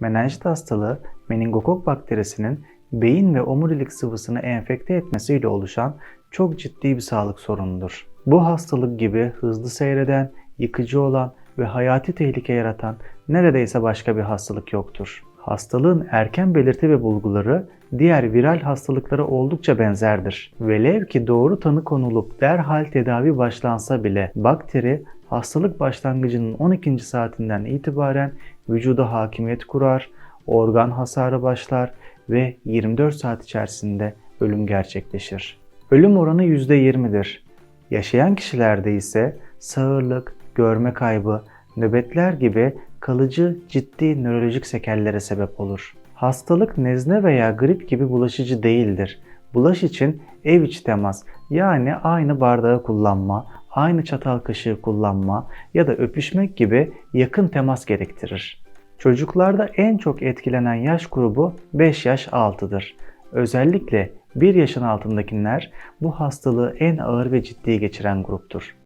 Menenjit hastalığı meningokok bakterisinin beyin ve omurilik sıvısını enfekte etmesiyle oluşan çok ciddi bir sağlık sorunudur. Bu hastalık gibi hızlı seyreden, yıkıcı olan ve hayati tehlike yaratan neredeyse başka bir hastalık yoktur. Hastalığın erken belirti ve bulguları diğer viral hastalıklara oldukça benzerdir. Velev ki doğru tanı konulup derhal tedavi başlansa bile bakteri hastalık başlangıcının 12. saatinden itibaren vücuda hakimiyet kurar, organ hasarı başlar ve 24 saat içerisinde ölüm gerçekleşir. Ölüm oranı %20'dir. Yaşayan kişilerde ise sağırlık, görme kaybı, nöbetler gibi kalıcı ciddi nörolojik sekellere sebep olur. Hastalık nezle veya grip gibi bulaşıcı değildir. Bulaş için ev içi temas yani aynı bardağı kullanma, aynı çatal kaşığı kullanma ya da öpüşmek gibi yakın temas gerektirir. Çocuklarda en çok etkilenen yaş grubu 5 yaş altıdır. Özellikle 1 yaşın altındakiler bu hastalığı en ağır ve ciddi geçiren gruptur.